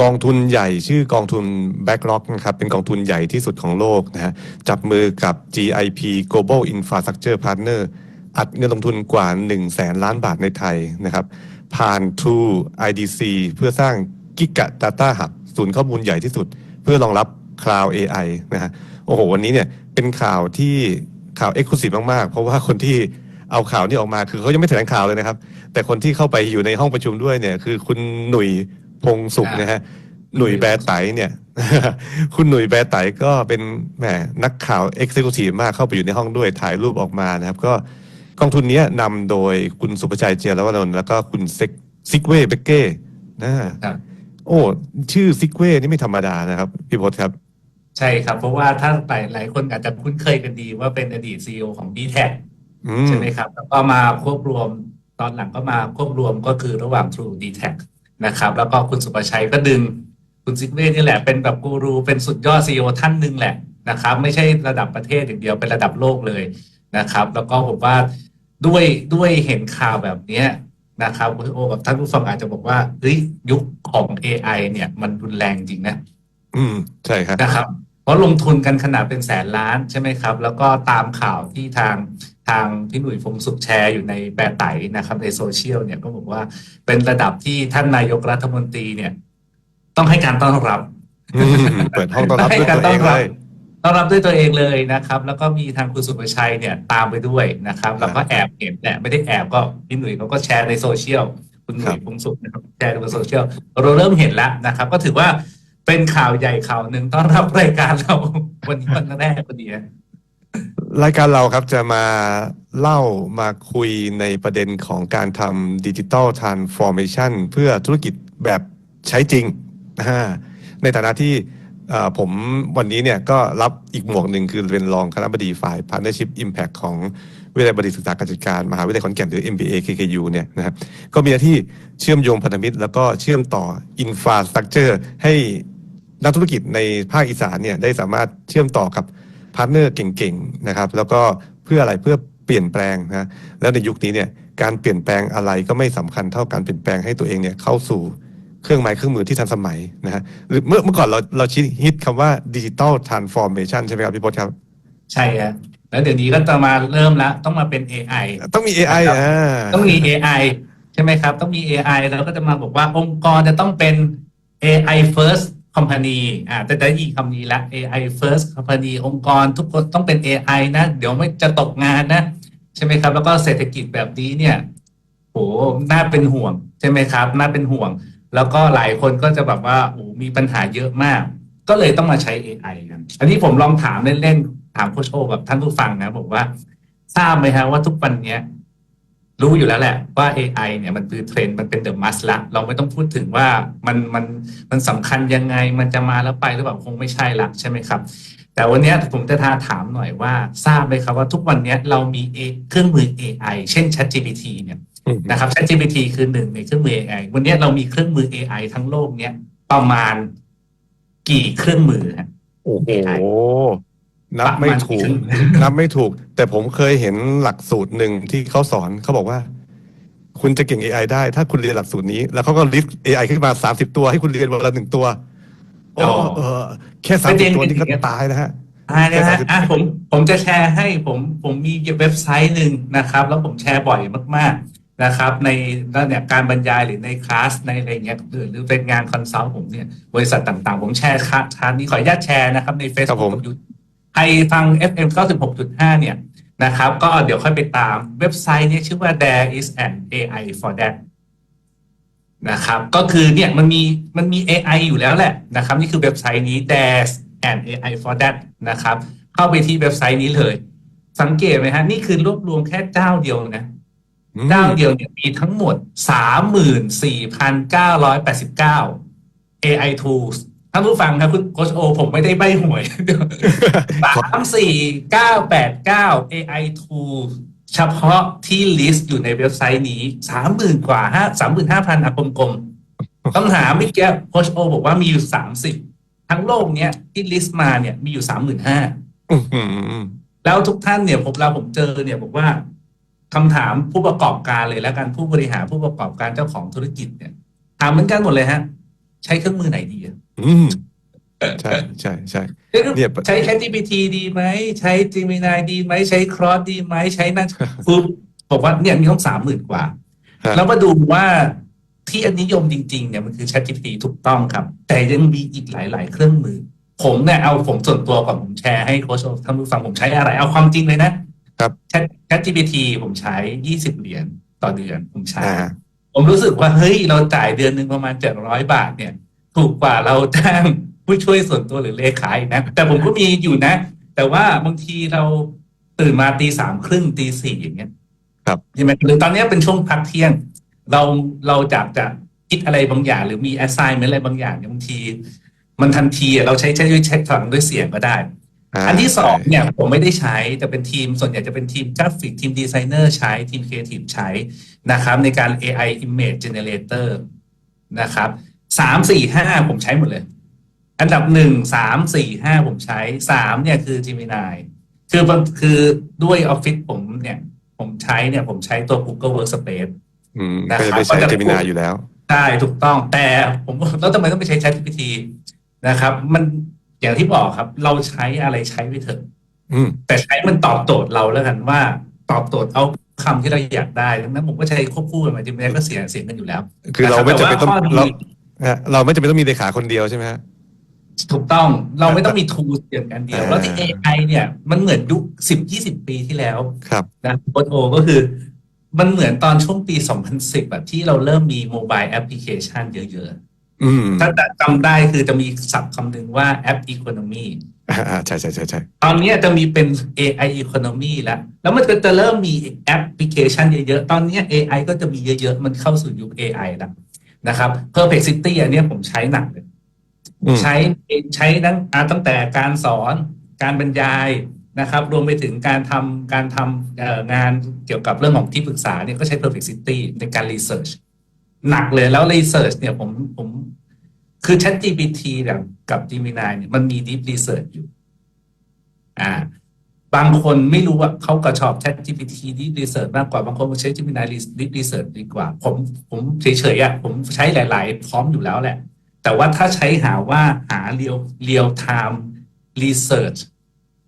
กองทุนใหญ่ชื่อกองทุน BlackRock นะครับเป็นกองทุนใหญ่ที่สุดของโลกนะฮะจับมือกับ GIP Global Infrastructure Partner อัดเงินลงทุนกว่า 1 0 0 0 0แสนล้านบาทในไทยนะครับ ผ่าน True IDC เพื่อสร้าง Giga Data Hub ศูนย์ข้อมูลใหญ่ที่สุด เพื่อรองรับ Cloud AI นะฮะโอ้โห วันนี้เนี่ยเป็นข่าวที่ข่าว Exclusive มาก ๆ เพราะว่าคนที่เอาข่าวนี้ออกมาคือเขายังไม่แถลงข่าวเลยนะครับ แต่คนที่เข้าไปอยู่ในห้องประชุมด้วยเนี่ยคือคุณหนุ่ย พงสุขนะฮะหนุ่ยแบร์ไตเนี่ย คุณหนุ่ยแบร์ไตก็เป็นแหมนักข่าวเอ็กซ์ u t i v e มากเข้าไปอยู่ในห้องด้วยถ่ายรูปออกมานะครับ ก็กองทุนเนี้ยนำโดยคุณสุภชัยเจียรวนนท์แล้วก็คุณเซกซิกเว่เบเก้นะครับโอ้ชื่อซิกเว่นี่ไม่ธรรมดานะครับ พี่พศครับ ใช่ครับ เพราะว่าถ้าหลายหลายคนอาจจะคุ้นเคยกันดีว่าเป็นอดีตซีอของ d t แทอืมใช่ไหมครับ แล้วก็มาควบรวมตอนหลังก็มาควบรวมก็คือระหว่าง True d t แท นะครับ แล้วก็คุณสุประชัยก็ดึงคุณซิกเว่นี่แหละเป็นแบบกูรูเป็นสุดยอดซีอท่านหนึ่งแหละนะครับ ไม่ใช่ระดับประเทศอย่างเดียวเป็นระดับโลกเลยนะครับ แล้วก็ผมว่าด้วยด้วยเห็นข่าวแบบเนี้ยนะครับคุณโอกับท่านผู้ฟังอาจจะบอกว่าเฮ้ยยุคของ AI เนี่ย มันรุนแรงจริงนะ อืมใช่ครับนะครับ เพราะลงทุนกันขนาดเป็นแสนล้านใช่ไหมครับ แล้วก็ตามข่าวที่ทางทางพี่หนุ่ยฟงสุขแชร์อยู่ในแปรไตนะครับในโซเชียลเนี่ยก็บอกว่าเป็นระดับที่ท่านนายกรัฐมนตรีเนี่ย ต้องให้การต้อนรับอืมเปิดห้องต้อนรับให้ด้วยการตัวต้เออนงรัเลบยต้อนรับด้วยตัวเองเลยนะครับ แล้วก็มีทางคุณสุประชัยเนี่ยตามไปด้วยนะครับ แล้วก็แอบเห็นแหละไม่ได้แอบก็พี่หนุ่ยเขาก็แชร์ในโซเชียลคุณหนุ่ยครับฟงสุขนะครับแชร์ในโซเชียลเราเริ่มเห็นแล้วนะครับ ก็ถือว่า เป็นข่าวใหญ่ข่าวหนึ่งต้อนรับรายการเรา วันนี้วันแรกพอดีนะรายการเราครับจะมาเล่ามาคุยในประเด็นของการทำดิจิ t a ลทรานส์ฟอร์เมชันเพื่อธุรกิจแบบใช้จริง ในฐานะที่ผมวันนี้เนี่ยก็รับอีกหมวกหนึ่งคือเป็นรองคณะบดีฝ่าย Partnership Impact ของวิทยาลัยบดีศึกษาการจัดการ มหาวิทยาลัยขอนแก่นหรือ MBA KKU เนี่ยนะครับก็มีหน้าที่เชื่อมโยงพันธมิตร แล้วก็เชื่อมต่ออินฟาสตรักเจอร์ให้ นักธุรกิจในภาคอีสานเนี่ยได้สามารถเชื่อมต่อกับพาร์ทเนอร์เก่งๆนะครับ แล้วก็เพื่ออะไรเพื่อเปลี่ยนแปลงนะแล้วในยุคนี้เนี่ยการเปลี่ยนแปลงอะไรก็ไม่สำคัญเท่าการเปลี่ยนแปลงให้ตัวเองเนี่ยเข้าสู่เครื่องไม้เครื่องมือที่ทันสมัยนะฮะหรือเมื่อเมื่อก่อนเราเราชิดฮิตคำว่าดิจิ t a ลทรานส์ฟอร์เมชันใช่ไหมครับพี่พศครับ ใช่ฮะแล้วเดี๋ยวนี้ก็จะมาเริ่มแล้วต้องมาเป็น AI ต้องมี AI ครับอ่าต้องมี AI ใช่ไหมครับ ต้องมี AI แล้วก็จะมาบอกว่าองค์กรจะต้องเป็น AI first company อ่าแต่ได้ยินคำนี้ล้ว AI first company องค์กรทุกคนต้องเป็น AI นะ เดี๋ยวไม่จะตกงานนะ ใช่ไหมครับ แล้วก็เศรษฐกิจแบบนี้เนี่ยโหน่าเป็นห่วง ใช่ไหมครับ น่าเป็นห่วง แล้วก็หลายคนก็จะแบบว่าโอ้มีปัญหาเยอะมาก ก็เลยต้องมาใช้ AI กันอันนี้ผมลองถามเล่นๆถามโคชโอกับท่านผู้ฟังนะบอกว่าทราบไหมฮะว่าทุกวันเนี้ย รู้อยู่แล้วแหละว่า AI เนี่ยมันคือเทรนด์มันเป็นเดอะมัสละเราไม่ต้องพูดถึงว่ามันมันมันสำคัญยังไงมันจะมาแล้วไปหรือเปล่าคงไม่ใช่ละใช่ไหมครับ แต่วันเนี้ยผมจะทาถามหน่อยว่าทราบไหมครับว่าทุกวันเนี้ยเรามี A เครื่องมือ AI เช่น ChatGPT เนี่ยอืมนะครับ ChatGPT คือหนึ่งในเครื่องมือ AI วันเนี้ยเรามีเครื่องมือ AI ทั้งโลกเนี้ยประมาณกี่เครื่องมือฮะโอ้โห AI นับไม่ถูกประมาณกี่เครื่องมือนับไม่ถูก แต่ผมเคยเห็นหลักสูตรหนึ่งที่เขาสอนเขาบอกว่า คุณจะเก่ง AI ได้ ถ้าคุณเรียนหลักสูตรนี้ แล้วเขาก็ลิสต์ AI ขึ้นมาสามสิบตัวให้คุณเรียนวันละหนึ่งตัวโอ้อ๋อเออ แค่สามสิบตัวนี่ก็ตายนะฮะอ่านะฮะแค่30อะผมผมจะแชร์ให้ผมผมมีเว็บไซต์หนึ่งนะครับ แล้วผมแชร์บ่อยมาก ๆนะครับในเนี่ยการบรรยายหรือในคลาสในอะไรเงี้ยหรือหรือเป็นงานคอนซัลท์ผมเนี่ยบริษัทต่างๆ ผมแชร์คลาสคลาสนี้ขออนุญาตแชร์นะครับในครับผ Facebook มกับ YouTube ใครฟัง FM 96.5 เนี่ยนะครับ ก็เดี๋ยวค่อยไปตามเว็บไซต์เนี่ยชื่อว่า there is an AI for that นะครับ ก็คือเนี่ยมันมีมันมี AI อยู่แล้วแหละนะครับ นี่คือเว็บไซต์นี้ there's an AI for that นะครับ เข้าไปที่เว็บไซต์นี้เลย สังเกตไหมฮะ นี่คือรวบรวมแค่เจ้าเดียวนะอืมเจ้าเดียวเนี่ยมีทั้งหมด 34,989 AI tools ท่านผู้ฟังครับคุณโคชโอ ผมไม่ได้ใบหวยสามสี่เก้าแปดเก้า AI tools เฉพาะที่ลิสต์อยู่ในเว็บไซต์นี้สามหมื่นกว่าห้าสามหมื่นห้าพันอะกลมๆต้องหาไม่แก้โคชโอ บอกว่ามีอยู่สามสิบทั้งโลกเนี้ยที่ลิสต์มาเนี่ยมีอยู่สามหมื่นห้าอื้อหือแล้วทุกท่านเนี่ยผมเราผมเจอเนี่ยบอกว่าคำถามผู้ประกอบการเลยแล้วกันผู้บริหารผู้ประกอบการเจ้าของธุรกิจเนี่ย ถามเหมือนกันหมดเลยฮะ ใช้เครื่องมือไหนดีอะ อืมใช่ใช่ใช่เนี่ยใช้ ChatGPT ดีไหมใช้ Gemini ดีไหมใช้ Claude ดีไหมใช้นั่นปุ๊บบอกว่าเนี่ยมีต้องสามหมื่นกว่าฮะแล้วมาดูว่าที่อันนิยมจริงๆเนี่ยมันคือ ChatGPT ถูกต้องครับ แต่ยังมีอีกหลาย ๆ เครื่องมือ ผมเนี่ยเอาผมส่วนตัวก่อนผมแชร์ให้โค้ชท่านผู้ฟังผมใช้อะไร เอาความจริงเลยนะครับ Chat ChatGPT ผมใช้20เหรียญต่อเดือนผมใช้อ่าผมรู้สึกว่าเฮ้ยเราจ่ายเดือนหนึ่งประมาณเจ็ดร้อยบาทเนี่ย ถูกกว่าเราจ้างผู้ช่วยส่วนตัวหรือเลขาอีกนะ แต่ผมก็มีอยู่นะ แต่ว่าบางทีเราตื่นมาตีสามครึ่งตีสี่อย่างเงี้ย ครับใช่ไหมหรือตอนเนี้ยเป็นช่วงพักเที่ยง เราเราจากจะคิดอะไรบางอย่าง หรือมี assignment อะไรบางอย่างเนี่ยบางที มันทันทีอะเราใช้ใช้ด้วยใช้ฟังด้วยเสียงก็ได้าอันที่สองใช่เนี่ยผมไม่ได้ใช้แต่เป็นทีมส่วนใหญ่จะเป็นทีมกราฟิกทีมดีไซเนอร์ใช้ทีมครีเอทีฟใช้นะครับ ในการ AI image generator นะครับ สามสี่ห้าผมใช้หมดเลย อันดับหนึ่งสามสี่ห้าผมใช้สามเนี่ยคือ Gemini คือบางคือด้วยออฟฟิศผมเนี่ย ผมใช้เนี่ยผมใช้ตัว Google Workspace อืมนะก็ครับจะได้ใช้ก็จะเจมินาอยู่แล้วใช่ถูกต้องแต่ผมแล้วทำไมต้องไปใช้ ChatGPT นะครับ มันอย่างที่บอกครับ เราใช้อะไรใช้ไปเถอะอืมแต่ใช้มันตอบโจทย์เราแล้วกันว่า ตอบโจทย์เอาคำที่เราอยากได้ดังนั้นผมก็ใช้ควบคู่กันมาจริงๆก็เสียเสียงกันอยู่แล้ว คือเราไม่จำเป็นต้อง แต่ว่าข้อดีเราฮะเราไม่จำเป็นต้องมีเลขาคนเดียวใช่ไหมฮะ ถูกต้องเราไม่ต้องมี tools อย่างกันเดียวอ่าแล้วที่ AI เนี่ยมันเหมือนยุคสิบยี่สิบปีที่แล้วครับ นะโคโอก็คือ มันเหมือนตอนช่วงปี 2010แบบที่เราเริ่มมีโมบายแอปพลิเคชันเยอะอืมๆ ถ้าจำได้คือจะมีศัพท์คำหนึ่งว่าแอป Economy อ่าอ่าใช่ใช่ใช่ใช่ตอนนี้จะมีเป็น AI Economy แล้ว แล้วมันก็จะเริ่มมีแอปพลิเคชันเยอะๆ ตอนนี้ AI ก็จะมีเยอะๆ มันเข้าสู่ยุค AI แล้ว นะครับ Perplexity อันเนี้ยผมใช้หนักเลยอืมใช้ใช้ตั้งอ่าตั้งแต่การสอนการบรรยายนะครับ รวมไปถึงการทำการทำเอ่องานเกี่ยวกับเรื่องของที่ปรึกษาเนี่ยก็ใช้ Perplexity ในการ Research หนักเลยแล้ว Research เนี่ยผมผมคือ ChatGPT เนี่ยกับ Gemini เนี่ยมันมี Deep Research อยู่ อ่า บางคนไม่รู้ว่าเขาก็ชอบ ChatGPT Deep Research มากกว่าบางคนก็ใช้ Gemini Deep Research ดีกว่า ผมผมเฉยๆอะผมใช้หลาย ๆ พร้อมอยู่แล้วแหละ แต่ว่าถ้าใช้หาว่าหา real real time research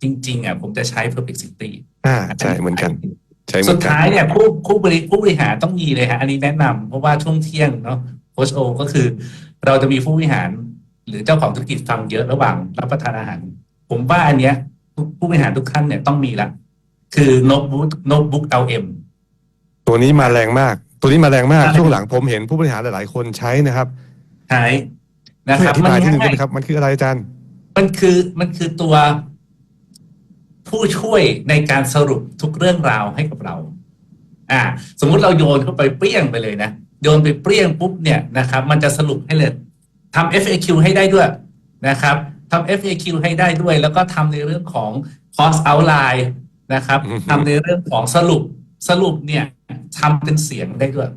จริง ๆอะผมจะใช้ Perplexity อ่าใช่เหมือนกันใช่เหมืสุอดนกันท้ายเนี่ยผู้ผู้บริผู้บริหารต้องมีเลยฮะอันนี้แนะนำเพราะว่าช่วงเที่ยงเนาะโค้ชโอก็คือ เราจะมีผู้บริหารหรือเจ้าของธุรกิจฟังเยอะระหว่างรับประทานอาหาร ผมว่าอันเนี้ย ผู้ผู้บริหารทุกท่านเนี่ยต้องมีละคือโน้ตบุ๊กโน้ตบุ๊ก LM ตัวนี้มาแรงมาก ตัวนี้มาแรงมากใช่ช่วงหลังผมเห็นผู้บริหารหลาย ๆ คนใช้นะครับใช้นะช่วยครัอบธิบายที่หนึ่งได้ง่ไหมครับ มันคืออะไรอาจารย์ มันคือมันคือตัวผู้ช่วยในการสรุปทุกเรื่องราวให้กับเรา อ่า สมมุติเราโยนเข้าไปเปรี้ยงไปเลยนะโยนไปเปรี้ยงปุ๊บเนี่ยนะครับ มันจะสรุปให้เลยทำ FAQ ให้ได้ด้วยนะครับ ทำ FAQ ให้ได้ด้วย แล้วก็ทำในเรื่องของ cost outline นะครับอือฮึทำในเรื่องของสรุปสรุปเนี่ยทำเป็นเสียงได้ด้วย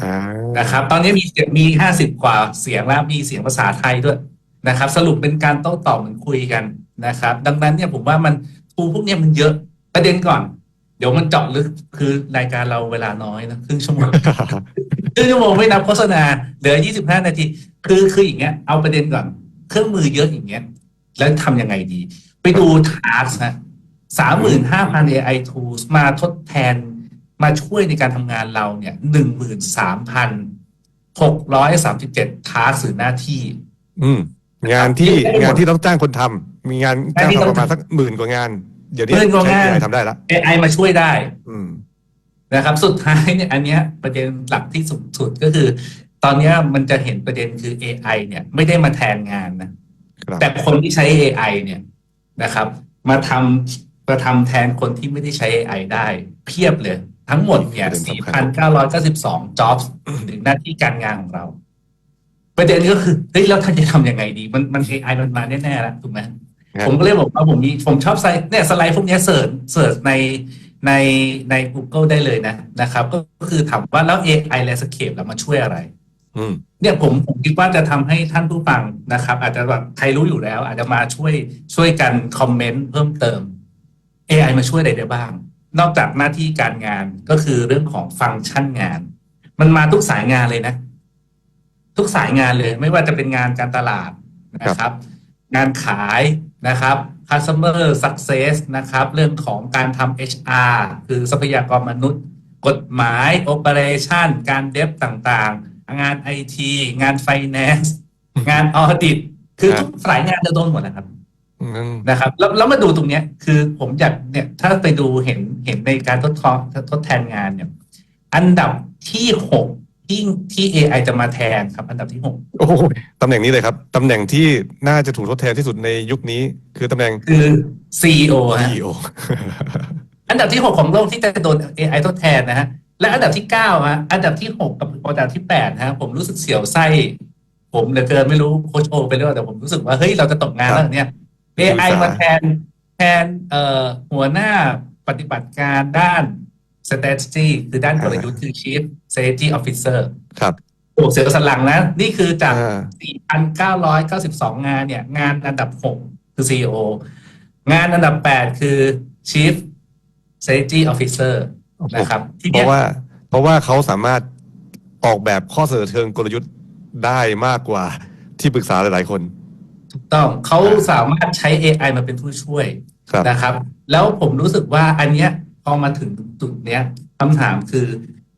อ่านะครับ ตอนนี้มีเสียงมีห้าสิบกว่าเสียงแล้วมีเสียงภาษาไทยด้วยนะครับ สรุปเป็นการโต้ตอบเหมือนคุยกันนะครับ ดังนั้นเนี่ยผมว่ามันทูพวกเนี้ยมันเยอะประเด็นก่อน เดี๋ยวมันเจาะลึกคือรายการเราเวลาน้อยนะครึ่งชั่วโมงครึ่งชั่วโมงไม่นับโฆษณาเหลือยี่สิบห้านาที คือคืออย่างเงี้ยเอาประเด็นก่อน เครื่องมือเยอะอย่างเงี้ย แล้วทำยังไงดี ไปดู task นะสามหมื่นห้าพัน AI tools มาทดแทนมาช่วยในการทำงานเราเนี่ยหนึ่งหมื่นสามพันหกร้อยสามสิบเจ็ดทาสหรือหน้าที่ อืม งานที่ได้หมดงานที่ต้องจ้างคนทำมีงานจ้างงานที่ทำต้ปองระมาณสักหมื่นกว่างาน เดี๋ยวนี้หมื่นกว่างานใช้ AI ทำได้ละ AI มาช่วยได้ อืม นะครับสุดท้ายเนี่ยอันเนี้ยประเด็นหลักที่สุดสุดก็คือ ตอนเนี้ยมันจะเห็นประเด็นคือ AI เนี่ยไม่ได้มาแทนงานนะครับแต่คนที่ใช้ AI เนี่ยนะครับ มาทำมาทำแทนคนที่ไม่ได้ใช้ AI ได้ เพียบเลย ทั้งหมดเนี่ย 4,992 jobs หรือหน้าที่การงานของเรา ประเด็นก็คือเฮ้ยแล้วท่านจะทำยังไงดี มันมัน AI มันมาแน่ๆแล้วถูกไหมครับผมก็เลยบอกว่าผมมีผมชอบไซต์เนี่ยสไลด์พวกเนี้ยเสิร์ชเสิร์ชในในใน Google ได้เลยนะนะครับ ก็คือถามว่าแล้ว AI landscape แล้วมันช่วยอะไรอืม เนี่ยผมผมคิดว่าจะทำให้ท่านผู้ฟังนะครับ อาจจะแบบใครรู้อยู่แล้ว อาจจะมาช่วยช่วยกันคอมเมนต์เพิ่มเติม AI มาช่วยอะไรได้บ้าง นอกจากหน้าที่การงานก็คือเรื่องของฟังก์ชันงาน มันมาทุกสายงานเลยนะ ทุกสายงานเลย ไม่ว่าจะเป็นงานการตลาดนะครับ งานขายนะครับ customer success นะครับ เรื่องของการทำ HR คือทรัพยากรมนุษย์ กฎหมาย operation การเดฟต่างๆ งาน IT งาน finance งาน audit คือครับทุกสายงานจะโดนหมดนะครับอืมนะครับ แล้วแล้วมาดูตรงเนี้ย คือผมอยากเนี่ย ถ้าไปดูเห็นเห็นในการทดทอทดแทนงานเนี่ย อันดับที่หกที่ที่ AI จะมาแทนครับ อันดับที่หกโอ้โหตำแหน่งนี้เลยครับ ตำแหน่งที่น่าจะถูกทดแทนที่สุดในยุคนี้ คือตำแหน่งคือ CEO ฮะ CEO อันดับที่หกของโลกที่จะโดน AI ทดแทนนะฮะ และอันดับที่เก้าฮะอันดับที่หกกับอันดับที่แปดฮะผมรู้สึกเสียวไส้ ผมเหลือเกินไม่รู้โคชโอไปเรื่อยแต่ผมรู้สึกว่าเฮ้ยเราจะตกงานแล้วเหรอเนี่ย AI มาแทนแทนเอ่อหัวหน้าปฏิบัติการด้าน strategy คือด้านกลยุทธ์คือ chief strategy officer ครับโอ้เสียวสันหลังนะ นี่คือจากอ่า4,992 งานเนี่ย งานอันดับ 6 คือ CEO งานอันดับ 8 คือ chief strategy officer นะครับที่เพเนี้ยราะว่าเพราะว่าเขาสามารถออกแบบข้อเสนอเชิงกลยุทธ์ได้มากกว่าที่ปรึกษาหลาย ๆ คนถูกต้องเขาอ่าสามารถใช้ AI มาเป็นผู้ช่วยครับนะครับ แล้วผมรู้สึกว่าอันเนี้ยพอมาถึงจุดเนี้ยคำถามคือ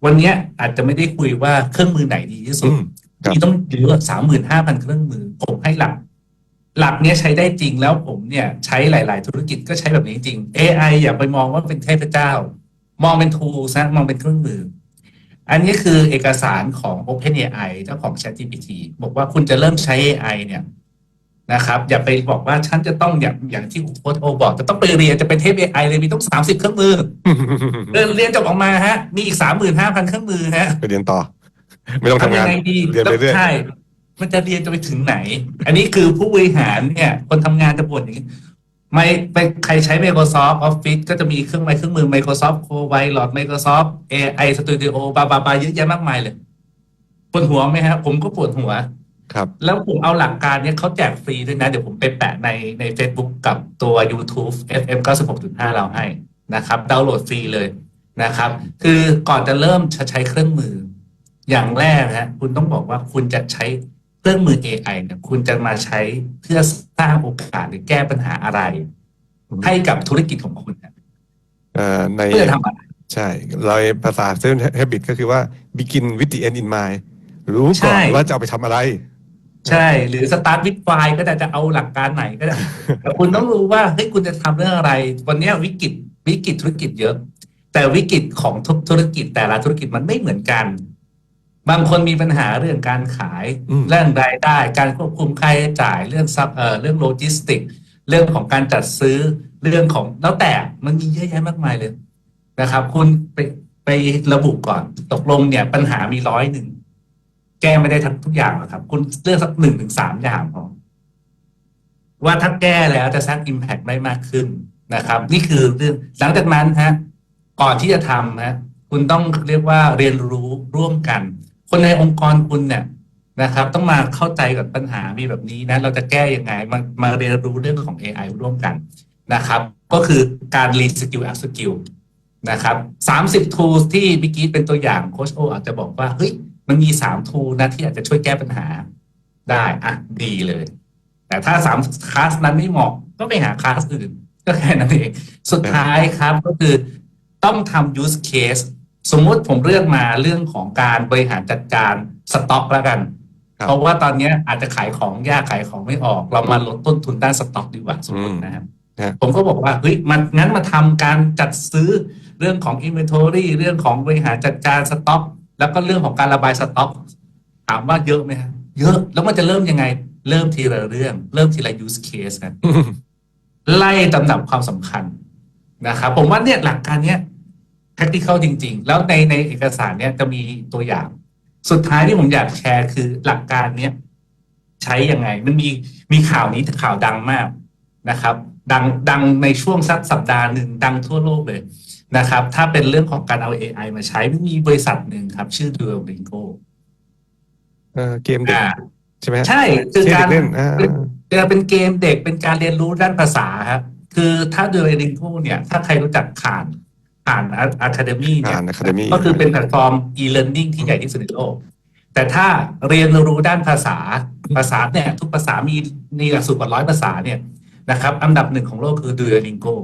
วันเนี้ยอาจจะไม่ได้คุยว่าเครื่องมือไหนดีที่สุอืดมครับมีต้องเยอะสามหมื่นห้าพันเครื่องมือ ผมให้หลัก หลักเนี้ยใช้ได้จริงแล้วผมเนี่ยใช้หลาย ๆ ธุรกิจก็ใช้แบบนี้จริง AI อย่าไปมองว่าเป็นเทพเจ้า มองเป็น tools นะมองเป็นเครื่องมือ อันนี้คือเอกสารของ OpenAI เจ้าของ ChatGPT บอกว่าคุณจะเริ่มใช้ AI เนี่ยนะครับ อย่าไปบอกว่าฉันจะต้องอย่างอย่างที่โค้ชโอบอกจะต้องไปเรียนจะเป็นเทพ AI เลยมีต้องสามสิบเครื่องมือเรียนเรียนจบออกมาฮะ มีอีกสามหมื่นห้าพันเครื่องมือฮะไปเรียนต่อ ไม่ต้องทำงานยัไงดีเรียนไปเรื่อยใช่มันจะเรียนจะไปถึงไหน อันนี้คือผู้บริหารเนี่ย คนทำงานจะบ่นอย่างนี้ ไม่ไปใครใช้ Microsoft Office ก็จะมีเครื่องไม้เครื่องมือ Microsoft Copilot Microsoft AI Studio บาบาบาเยอะแยะมากมายเลยปวดหัวไหมฮะ ผมก็ปวดหัว ครับ แล้วผมเอาหลักการเนี่ยเขาแจกฟรีด้วยนะ เดี๋ยวผมไปแปะในใน Facebook กับตัว YouTube FM 96.5 เราให้นะครับดาวน์โหลดฟรีเลยนะครับ คือก่อนจะเริ่มจะใช้เครื่องมือ อย่างแรกนะคุณต้องบอกว่าคุณจะใช้ เครื่องมือ AI เนี่ยคุณจะมาใช้เพื่อสร้างโอกาสหรือแก้ปัญหาอะไรอืมให้กับธุรกิจของคุณเนี่ยเอ่อในเพื่อทำอะไรใช่เราภาษา Seven Habit ก็คือว่า begin with the end in mind รู้ก่อนใช่ว่าจะเอาไปทำอะไร ใช่ หรือ start with why ก็ได้จะเอาหลักการไหนก็ได้แต่คุณต้องรู้ว่าเฮ้ยคุณจะทำเรื่องอะไร วันเนี้ยวิกฤตวิกฤตธุรกิจเยอะ แต่วิกฤตของทุกธุรกิจแต่ละธุรกิจมันไม่เหมือนกัน บางคนมีปัญหาเรื่องการขายอืมเรื่องรายได้ การควบคุมค่าใช้จ่าย เรื่องซับเอ่อเรื่องโลจิสติก เรื่องของการจัดซื้อ เรื่องของแล้วแต่ มันมีเยอะแยะมากมายเลยนะครับ คุณไปไประบุก่อน ตกลงเนี่ยปัญหามีร้อยหนึ่ง แก้ไม่ได้ทั้งทุกอย่างหรอกครับ คุณเลือกสักหนึ่งถึงสามอย่างพอว่าถ้าแก้แล้วจะสร้างอิมแพกได้มากขึ้นนะครับ นี่คือเรื่องหลังจากนั้นฮะ ก่อนที่จะทำฮะ คุณต้องเรียกว่าเรียนรู้ร่วมกัน คนในองค์กรคุณเนี่ยนะครับ ต้องมาเข้าใจกับปัญหามีแบบนี้นะ เราจะแก้ยังไงมามาเรียนรู้เรื่องของ AI ร่วมกันนะครับ ก็คือการ read skill up skill นะครับสามสิบ tools ที่เมื่อกี้เป็นตัวอย่างโคชโออาจจะบอกว่าเฮ้ยมันมีสาม tool นะที่อาจจะช่วยแก้ปัญหาได้อะดีเลย แต่ถ้าสามคลาสนั้นไม่เหมาะก็ไปหาคลาสอื่น ก็แค่นั้นเอง สุดท้ายครับก็คือต้องทำ use case สมมุติผมเลือกมาเรื่องของการบริหารจัดการสต็อกแล้วกันครับเพราะว่าตอนเนี้ยอาจจะขายของยากขายของไม่ออก เรามาลดต้นทุนด้านสต็อกดีกว่าสมมตินะครับฮะผมก็บอกว่าเฮ้ยมันงั้นมาทำการจัดซื้อเรื่องของ inventory เรื่องของบริหารจัดการสต็อก แล้วก็เรื่องของการระบายสต็อก ถามว่าเยอะไหมครับเยอะแล้วมันจะเริ่มยังไง เริ่มทีละเรื่อง เริ่มทีละ use case นะไล่ลำดับความสำคัญนะครับผมว่าเนี่ยหลักการเนี้ย practical จริง ๆ แล้วในในเอกสารเนี้ยจะมีตัวอย่าง สุดท้ายที่ผมอยากแชร์คือหลักการเนี้ยใช้ยังไง มันมีมีข่าวนี้ข่าวดังมากนะครับ ดังดังในช่วงสักสัปดาห์หนึ่งดังทั่วโลกเลยนะครับ ถ้าเป็นเรื่องของการเอา AI มาใช้มันมีบริษัทหนึ่งครับ ชื่อ Duolingo เอ่อเกมเด็กอ่าใช่ไหมฮะใช่คือที่การเด็กเล่นอ่าจะเป็นเกมเด็กเป็นการเรียนรู้ด้านภาษาครับคือถ้าดูเอลิงพูเนี่ย ถ้าใครรู้จักข่าน ข่านอะคาเดมี่เนี่ยอ่าน Academy ก็คือเป็นแพลตฟอร์ม e-learning ที่ใหญ่ที่สุดในโลก แต่ถ้าเรียนรู้ด้านภาษาภาษาเนี่ยทุกภาษามีมีหลักสูตรกว่าร้อยภาษาเนี่ยนะครับอันดับหนึ่งของโลกคือ Duolingo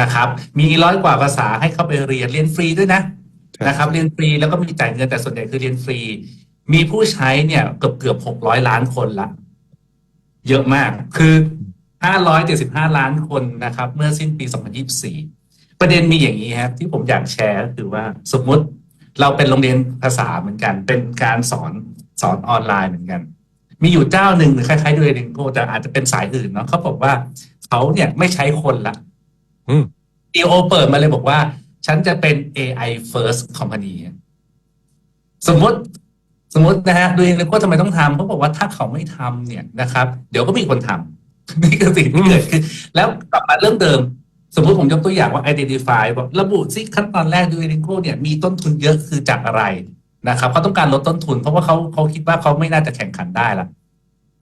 นะครับ มีร้อยกว่าภาษาให้เข้าไปเรียนเรียนฟรีด้วยนะใช่นะครับ เรียนฟรีแล้วก็มีจ่ายเงินแต่ส่วนใหญ่คือเรียนฟรี มีผู้ใช้เนี่ยเกือบเกือบหกร้อยล้านคนละ เยอะมากคือห้าร้อยเจ็ดสิบห้าล้านคนนะครับ เมื่อสิ้นปีสองพันยี่สิบสี่ ประเด็นมีอย่างนี้ครับที่ผมอยากแชร์ก็คือว่าสมมุติเราเป็นโรงเรียนภาษาเหมือนกัน เป็นการสอนสอนออนไลน์เหมือนกัน มีอยู่เจ้าหนึ่งหรือคล้ายๆด้วยเดงโกแต่อาจจะเป็นสายอื่นเนาะเขาบอกว่าเขาเนี่ยไม่ใช้คนละอืมดีโอเปิดมาเลยบอกว่า ฉันจะเป็น AI first company สมมติสมมตินะฮะดูเองเลยว่าทำไมต้องทำเขาบอกว่าถ้าเขาไม่ทำเนี่ยนะครับ เดี๋ยวก็มีคนทำนี่คือสิ่งที่เกิดขึ้นแล้วกลับมาเรื่องเดิม สมมติผมยกตัวอย่างว่า identify บอกระบุซิขั้นตอนแรกดูเองเนี่ยมีต้นทุนเยอะคือจากอะไรนะครับเขาต้องการลดต้นทุน เพราะว่าเขาเขาคิดว่าเขาไม่น่าจะแข่งขันได้ละ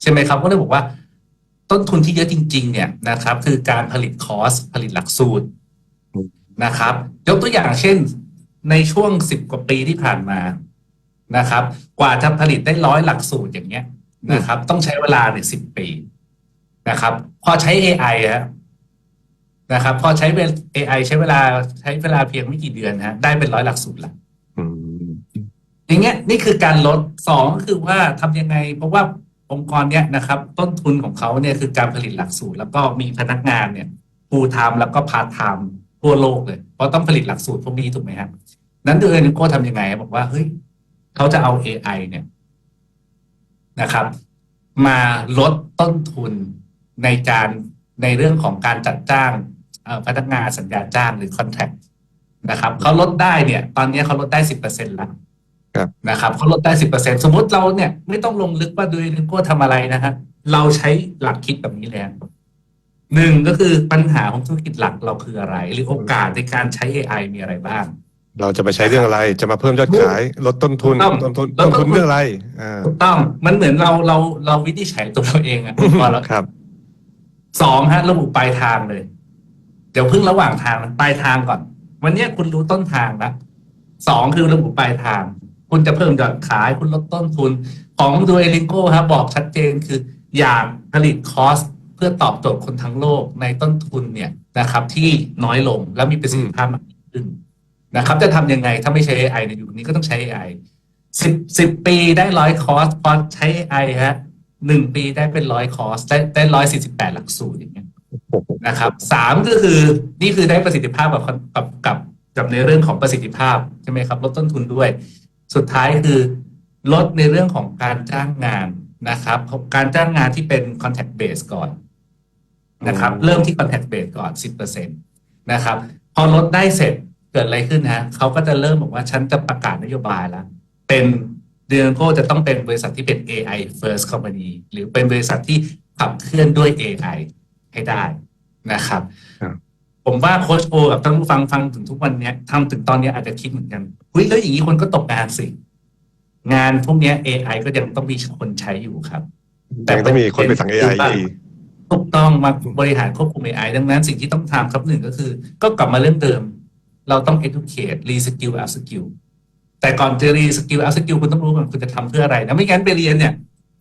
ใช่ไหมครับก็เลยบอกว่า ต้นทุนที่เยอะจริง ๆ เนี่ยนะครับ คือการผลิตคอร์สผลิตหลักสูตรนะครับ ยกตัวอย่างเช่น ในช่วงสิบกว่าปีที่ผ่านมานะครับ กว่าจะผลิตได้ร้อยหลักสูตรอย่างเงี้ยนะครับ ต้องใช้เวลาเนี่ยสิบปีนะครับ พอใช้ AI ฮะ นะครับพอใช้เวล AI ใช้เวลาใช้เวลาเพียงไม่กี่เดือนฮะได้เป็นร้อยหลักสูตรละอืมอย่างเงี้ยนี่คือการลดสองก็คือว่าทำยังไง เพราะว่าองค์กรเนี้ยนะครับ ต้นทุนของเขาเนี่ยคือการผลิตหลักสูตร แล้วก็มีพนักงานเนี่ย full time แล้วก็ part time ทั่วโลกเลย เพราะต้องผลิตหลักสูตรพวกนี้ถูกไหมครับนั้นเดนิโก้ทำยังไง บอกว่าเฮ้ยเขาจะเอา AI เนี่ยนะครับ มาลดต้นทุนในการในเรื่องของการจัดจ้างเอ่อ พนักงานสัญญาจ้างหรือ contract นะครับเขาลดได้เนี่ย ตอนนี้เขาลดได้สิบเปอร์เซ็นต์ละนะครับเขาลดได้สิบเปอร์เซ็นสมมติเราเนี่ย ไม่ต้องลงลึกว่าดูนิโก้ทำอะไรนะฮะเราใช้หลักคิดแบบนี้แล้วหนึ่งก็คือปัญหาของธุรกิจหลักเราคืออะไร หรือโอกาสในการใช้ AI มีอะไรบ้าง เราจะไปใช้เรื่องอะไรจะมาเพิ่มยอดขาย ลดต้นทุนต้องต้นทุนลดต้ต้นนทุทุนนเรื่องอะไรอ่าถูกต้องมันเหมือนเราเราเราวินิจฉัยตัวเราเองอะพอแล้วครับสองฮะระบุปลายทางเลย เดี๋ยวเพิ่งระหว่างทางนะปลายทางก่อน วันนี้คุณรู้ต้นทางแล้วสองคือระบุปลายทาง คุณจะเพิ่มยอดขาย คุณลดต้นทุน ของดูเอลิโก้ครับบอกชัดเจนคืออยากผลิตคอสเพื่อตอบโจทย์คนทั้งโลกในต้นทุนเนี่ยนะครับ ที่น้อยลงและมีประสิทธิภาพมากขึ้นนะครับ จะทำยังไงถ้าไม่ใช้ AI ในยุคนี้ก็ต้องใช้ AI สิบสิบปีได้ร้อยคอร์สพอใช้ AI ฮะหนึ่งปีได้เป็นร้อยคอร์สได้ได้ร้อยสี่สิบแปดหลักสูตรอย่างเงี้ย นะครับสามก็คือนี่คือได้ประสิทธิภาพกับกับกับกับในเรื่องของประสิทธิภาพใช่ไหมครับ ลดต้นทุนด้วย สุดท้ายคือลดในเรื่องของการจ้างงานนะครับ การจ้างงานที่เป็น contact base ก่อนนะครับอืมเริ่มที่ contact base ก่อน10%นะครับ พอลดได้เสร็จเกิดอะไรขึ้นฮะเขาก็จะเริ่มบอกว่าฉันจะประกาศนโยบายแล้ว เป็นเดือนโก็จะต้องเป็นบริษัทที่เป็น AI first company หรือเป็นบริษัทที่ขับเคลื่อนด้วย AI ให้ได้นะครับครับ ผมว่าโค้ชโอกับท่านผู้ฟังฟังถึงทุกวันเนี้ยทำถึงตอนเนี้ยอาจจะคิดเหมือนกันเฮ้ยแล้วอย่างนี้คนก็ตกงานสิ งานพวกเนี้ย AI ก็ยังต้องมีคนใช้อยู่ครับ แต่ต้องมีคนไปสั่ง AI อีกถูกต้องมาบริหารควบคุม AI ดังนั้นสิ่งที่ต้องทำครับหนึ่งก็คือ ก็กลับมาเรื่องเดิม เราต้อง educate reskill up skill แต่ก่อนจะ reskill up skill คุณต้องรู้ก่อนคุณจะทำเพื่ออะไรนะไม่งั้นไปเรียนเนี่ย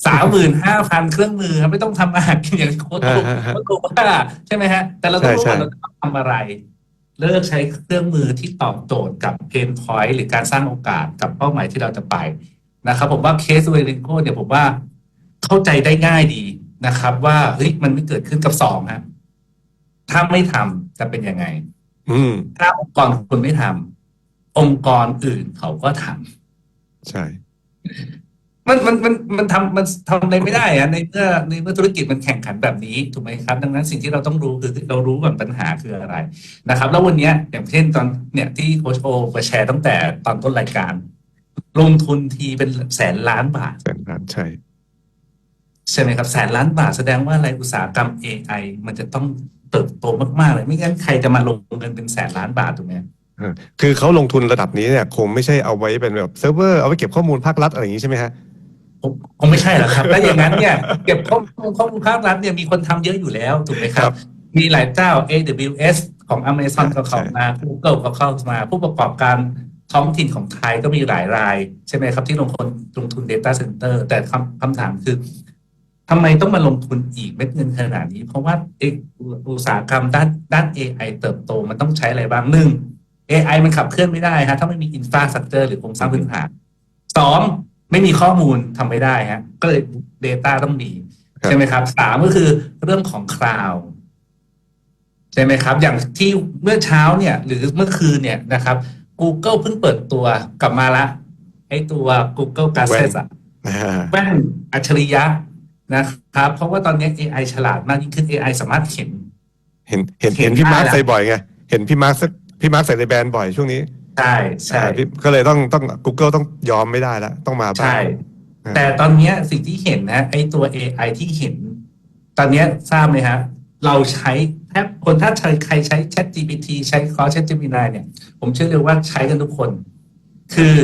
สามหมื่นห้าพันเครื่องมือครับไม่ต้องทำอาหารกินอย่างโค้ชอ่าฮะฮะโค้ชว่าใช่ไหมฮะ แต่เราต้องรู้ใช่ว่าใช่เราจะต้องทำอะไร เลิกใช้เครื่องมือที่ตอบโจทย์กับเพนพอยต์หรือการสร้างโอกาสกับเป้าหมายที่เราจะไปนะครับ ผมว่าเคสเวลินโกเนี่ยผมว่าเข้าใจได้ง่ายดีนะครับ ว่าเฮ้ยมันไม่เกิดขึ้นกับสองฮะถ้าไม่ทำจะเป็นยังไง อืมถ้าองค์กรคุณไม่ทำองค์กรอื่นเขาก็ทำใช่ มันมันมันมันทำมันทำอะไรไม่ได้อะในเมื่อในเมื่อธุรกิจมันแข่งขันแบบนี้ถูกไหมครับ ดังนั้นสิ่งที่เราต้องรู้คือเรารู้ก่อนปัญหาคืออะไรนะครับ แล้ววันเนี้ยอย่างเช่นตอนเนี่ยที่โคชโอมาแชร์ตั้งแต่ตอนต้นรายการ ลงทุนทีเป็นแสนล้านบาทแสนล้านใช่ใช่ไหมครับแสนล้านบาทแสดงว่าอะไรอุตสาหกรรม AI มันจะต้องเติบโตมากๆเลยไม่งั้นใครจะมาลงเงินเป็นแสนล้านบาทถูกไหมคือเขาลงทุนระดับนี้เนี่ยคงไม่ใช่เอาไว้เป็นแบบเซิร์ฟเวอร์เอาไว้เก็บข้อมูลภาครัฐอะไรอย่างนี้ใช่ไหมฮะ ผมคงไม่ใช่หรอกครับถ้าอย่างนั้นเนี่ยเก็บข้อมูลข้อมูลภาครัฐเนี่ยมีคนทำเยอะอยู่แล้วถูกไหมครัครับบมีหลายเจ้า AWS ของ Amazon ก็เข้ามา Google ก็เข้ามา ผู้ประกอบการท้องถิ่นของไทยก็มีหลายราย ใช่ไหมครับ ที่ลงทุนลงทุน Data Center แต่คำคำถามคือทำไมต้องมาลงทุนอีกเม็ดเงินขนาดนี้ เพราะว่าเอกอุตสาหกรรมด้านด้าน AI เติบโตมันต้องใช้อะไรบ้างหนึ่ง AI มันขับเคลื่อนไม่ได้ฮะถ้าไม่มีอินฟราสตรักเจอร์หรือโครงสร้างพื้นฐานสอง ไม่มีข้อมูลทำไม่ได้ฮะก็เลย Data ต้องมีครับใช่ไหมครับสามก็คือเรื่องของคลาวใช่ไหมครับ อย่างที่เมื่อเช้าเนี่ย หรือเมื่อคืนเนี่ยนะครับ Google เพิ่งเปิดตัวกลับมาละไอตัว Google Glasses อะอ่าแว่นอัจฉริยะนะครับ เพราะว่าตอนนี้ AI ฉลาดมากยิ่งขึ้น AI สามารถเห็น เห็นเห็นเห็เห็นนพี่มาร์คได้ละใส่บ่อยไงเห็นพี่มาร์คสักพี่มาร์คใส่ในแบรนด์บ่อยช่วงนี้ ใช่ใช่อ่าพี่ก็เลยต้องต้อง Google ต้องยอมไม่ได้แล้วต้องมาบ้างใช่อ่าแต่ตอนเนี้ยสิ่งที่เห็นนะไอตัว AI ที่เห็น ตอนเนี้ยทราบไหมฮะ เราใช้แทบคนถ้าใช้ใครใช้ Chat GPT ใช้คอ Chat Gemini เนี่ย ผมเชื่อเลยว่าใช้กันทุกคน คือ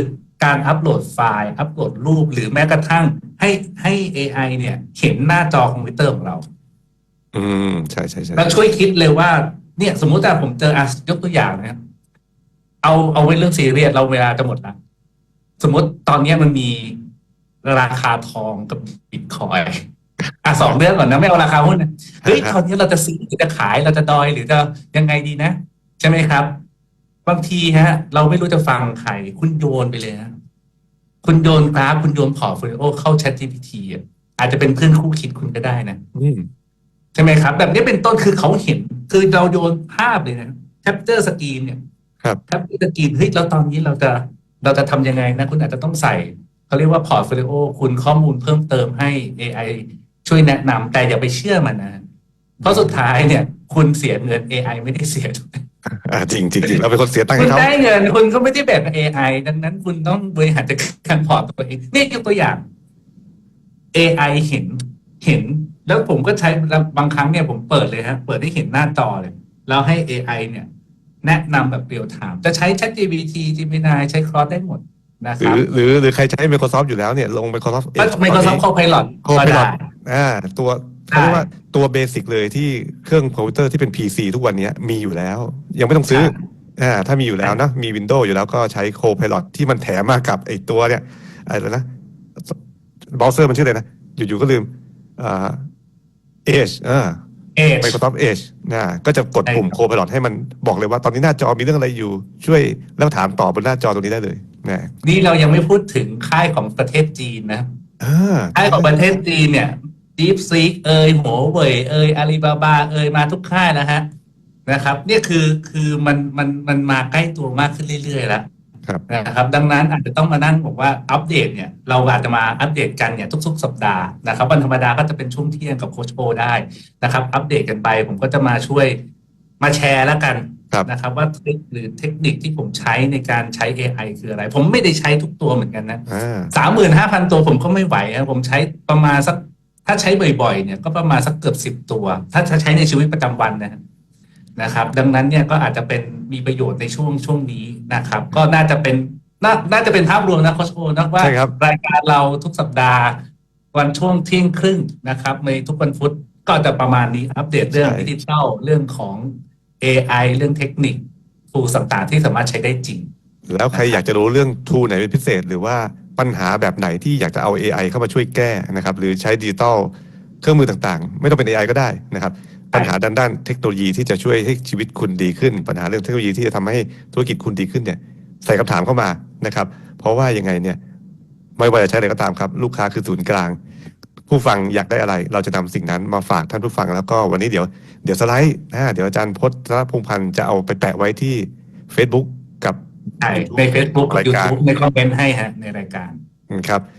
การอัปโหลดไฟล์อัปโหลดรูปหรือแม้กระทั่งให้ให้ AI เนี่ย เห็นหน้าจอคอมพิวเตอร์ของเรา อืม ใช่ใช่ใช่แล้วช่วยคิดเลยว่า เนี่ย สมมุติว่าผมเจออะยกตัวอย่างนะครับ เอาเอาไว้เรื่องซีเรียสเราเวลาจะหมดละสมมติตอนเนี้ยมันมีราคาทองกับบิตคอยน์อะสองเรื่องก่อนนะไม่เอาราคาหุ้นนะเฮ้ยตอนนี้เราจะซื้อหรือจะขายเราจะดอยหรือจะยังไงดีนะ ใช่ไหมครับ บางทีฮะ เราไม่รู้จะฟังใครคุณโยนไปเลยฮะคุณโยนกราฟคุณโยนพอร์ตโฟลิโอเข้า Chat GPT อะอาจจะเป็นเพื่อนคู่คิดคุณก็ได้นะอืมใช่ไหมครับ แบบนี้เป็นต้นคือเขาเห็น คือเราโยนภาพเลยนะแคปเจอร์สกรีนเนี่ย ครับแคปเจอร์สกรีนเฮ้ยแล้วตอนนี้เราจะเราจะทำยังไงนะ คุณอาจจะต้องใส่เขาเรียกว่าพอร์ตโฟลิโอคุณข้อมูลเพิ่มเติมให้ AI ช่วยแนะนำแต่อย่าไปเชื่อมันนะ เพราะสุดท้ายเนี่ย คุณเสียเงิน AI ไม่ได้เสียอ่าจริงจริงจริงเราเป็นคนเสียตังค์คุให้ณเขาได้เงินคุณก็ไม่ได้แบ่งกับ AI ดังนั้น คุณต้องบริหารจัดการพอร์ตตัวเองนี่ยกตัวอย่าง AI เห็นเห็น แล้วผมก็ใช้บางครั้งเนี่ยผมเปิดเลยฮะเปิดให้เห็นหน้าจอเลย แล้วให้ AI เนี่ย แนะนำแบบเรียลไทม์จะใช้ ChatGPT Gemini ใช้ Claude ได้หมดนะหครืรัอบหรือหรือใครใช้ Microsoft อยู่แล้วเนี่ยลง Microsoft ก็ Edge Microsoft Copilot โคก็พได้ อ่าตัวเขาเรียกว่าตัวเบสิกเลยที่เครื่องคอมพิวเตอร์ที่เป็น PC ทุกวันนี้มีอยู่แล้ว ยังไม่ต้องซื้ออ่าถ้ามีอยู่แล้วนะ มี Windows อยู่แล้วก็ใช้ Copilot ที่มันแถมมากับไอตัวเนี่ยอะไรนะเบราว์เซอร์มันชื่ออะไรนะ อยู่ๆก็ลืมอ่า Edge อ่า Edge Microsoft Edge นะก็จะกดปุ่มใช่ครับ Copilot ให้มันบอกเลยว่าตอนนี้หน้าจอมีเรื่องอะไรอยู่ ช่วยแล้วถามตอบบนหน้าจอตรงนี้ได้เลยนะนี่เรายังไม่พูดถึงค่ายของประเทศจีนนะอ่าค่ายของประเทศจีนเนี่ย Deep Seek เอ่ยหัวเว่ยเอ่ยอาลีบาบาเอ่ยมาทุกค่ายแล้วฮะนะครับ เนี่ยคือคือมันมันมันมาใกล้ตัวมากขึ้นเรื่อยๆแล้วครับ นะครับดังนั้นอาจจะต้องมานั่งบอกว่าอัปเดตเนี่ยเราอาจจะมาอัปเดตกันเนี่ยทุก ๆ สัปดาห์นะครับวันธรรมดาก็จะเป็นช่วงเที่ยงกับโคชโอได้นะครับ อัปเดตกันไปผมก็จะมาช่วยมาแชร์แล้วกันครับนะครับว่าทริคหรือเทคนิคที่ผมใช้ในการใช้ AI คืออะไร ผมไม่ได้ใช้ทุกตัวเหมือนกันนะอ่าสามหมื่นห้าพันตัวผมก็ไม่ไหวครับผมใช้ประมาณสักถ้าใช้บ่อยๆเนี่ยก็ประมาณสักเกือบสิบตัว ถ้าจะใช้ในชีวิตประจำวันนะฮะ นะครับ ดังนั้นเนี่ยก็อาจจะเป็นมีประโยชน์ในช่วงช่วงนี้นะครับ ก็น่าจะเป็นน่าน่าจะเป็นภาพรวมนะโคชโอนะว่าใช่ครับรายการเราทุกสัปดาห์ วันช่วงเที่ยงครึ่งนะครับ ในทุกวันพุธก็จะประมาณนี้อัปเดตเรื่องดิจิทัลเรื่องของ AI เรื่องเทคนิคฟูต่างๆที่สามารถใช้ได้จริง แล้วใครอยากจะรู้เรื่องทูไหนเป็นพิเศษ หรือว่าปัญหาแบบไหนที่อยากจะเอา AI เข้ามาช่วยแก้นะครับ หรือใช้ดิจิตอลเครื่องมือต่างๆ ไม่ต้องเป็น AI ก็ได้นะครับ ปัญหาด้านด้านเทคโนโลยีที่จะช่วยให้ชีวิตคุณดีขึ้น ปัญหาเรื่องเทคโนโลยีที่จะทำให้ธุรกิจคุณดีขึ้นเนี่ยใส่คำถามเข้ามานะครับ เพราะว่ายังไงเนี่ยไม่ว่าจะใช้อะไรก็ตามครับ ลูกค้าคือศูนย์กลาง ผู้ฟังอยากได้อะไร เราจะนำสิ่งนั้นมาฝากท่านผู้ฟัง แล้วก็วันนี้เดี๋ยวเดี๋ยวสไลด์อ่าเดี๋ยวอาจารย์พจน์ธนพงษ์พันธ์จะเอาไปแปะไว้ที่ Facebook กับใช่ใน Facebook กับรายการ YouTube ในคอมเมนต์ให้ฮะในรายการอืมครับ